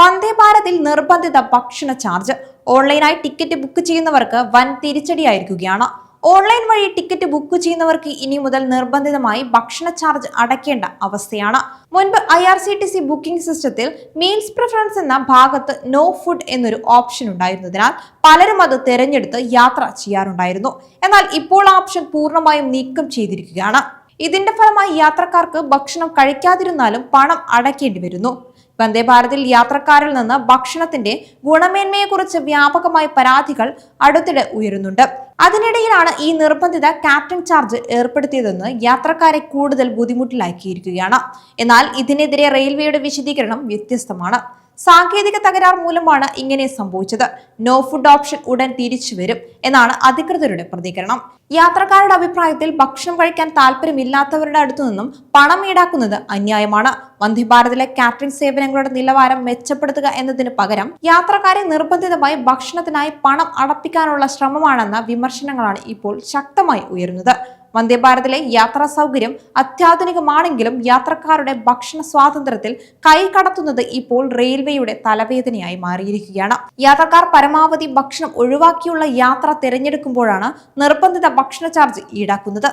വന്ദേ ഭാരതിൽ നിർബന്ധിത ഭക്ഷണ ചാർജ്. ഓൺലൈനായി ടിക്കറ്റ് ബുക്ക് ചെയ്യുന്നവർക്ക് വൻ തിരിച്ചടിയായിരിക്കുകയാണ്. ഓൺലൈൻ വഴി ടിക്കറ്റ് ബുക്ക് ചെയ്യുന്നവർക്ക് ഇനി മുതൽ നിർബന്ധിതമായി ഭക്ഷണ ചാർജ് അടയ്ക്കേണ്ട അവസ്ഥയാണ്. മുൻപ് I R C T C booking സിസ്റ്റത്തിൽ മീൽസ് പ്രിഫറൻസ് എന്ന ഭാഗത്ത് നോ ഫുഡ് എന്നൊരു ഓപ്ഷൻ ഉണ്ടായിരുന്നതിനാൽ പലരും അത് തിരഞ്ഞെടുത്ത് യാത്ര ചെയ്യാറുണ്ടായിരുന്നു. എന്നാൽ ഇപ്പോൾ ഓപ്ഷൻ പൂർണമായും നീക്കം ചെയ്തിരിക്കുകയാണ്. ഇതിന്റെ ഫലമായി യാത്രക്കാർക്ക് ഭക്ഷണം കഴിക്കാതിരുന്നാലും പണം അടയ്ക്കേണ്ടി വരുന്നു. വന്ദേ ഭാരതിൽ യാത്രക്കാരിൽ നിന്ന് ഭക്ഷണത്തിന്റെ ഗുണമേന്മയെക്കുറിച്ച് വ്യാപകമായ പരാതികൾ അടുത്തിടെ ഉയരുന്നുണ്ട്. അതിനിടയിലാണ് ഈ നിർബന്ധിത ക്യാപ്റ്റൻ ചാർജ് ഏർപ്പെടുത്തിയതെന്ന് യാത്രക്കാരെ കൂടുതൽ ബുദ്ധിമുട്ടിലാക്കിയിരിക്കുകയാണ്. എന്നാൽ ഇതിനെതിരെ റെയിൽവേയുടെ വിശദീകരണം വ്യത്യസ്തമാണ്. സാങ്കേതിക തകരാർ മൂലമാണ് ഇങ്ങനെ സംഭവിച്ചത്. നോ ഫുഡ് ഓപ്ഷൻ ഉടൻ തിരിച്ചു വരും എന്നാണ് അധികൃതരുടെ പ്രതികരണം. യാത്രക്കാരുടെ അഭിപ്രായത്തിൽ ഭക്ഷണം കഴിക്കാൻ താല്പര്യമില്ലാത്തവരുടെ അടുത്തു നിന്നും പണം ഈടാക്കുന്നത് അന്യായമാണ്. വന്ദേഭാരതിലെ കാറ്ററിംഗ് സേവനങ്ങളുടെ നിലവാരം മെച്ചപ്പെടുത്തുക എന്നതിന് പകരം യാത്രക്കാരെ നിർബന്ധിതമായി ഭക്ഷണത്തിനായി പണം അടപ്പിക്കാനുള്ള ശ്രമമാണെന്ന വിമർശനങ്ങളാണ് ഇപ്പോൾ ശക്തമായി ഉയരുന്നത്. വന്ദേ ഭാരതിലെ യാത്രാ സൗകര്യം അത്യാധുനികമാണെങ്കിലും യാത്രക്കാരുടെ ഭക്ഷണ സ്വാതന്ത്ര്യത്തിൽ കൈ കടത്തുന്നത് ഇപ്പോൾ റെയിൽവേയുടെ തലവേദനയായി മാറിയിരിക്കുകയാണ്. യാത്രക്കാർ പരമാവധി ഭക്ഷണം ഒഴിവാക്കിയുള്ള യാത്ര തിരഞ്ഞെടുക്കുമ്പോഴാണ് നിർബന്ധിത ഭക്ഷണ ചാർജ് ഈടാക്കുന്നത്.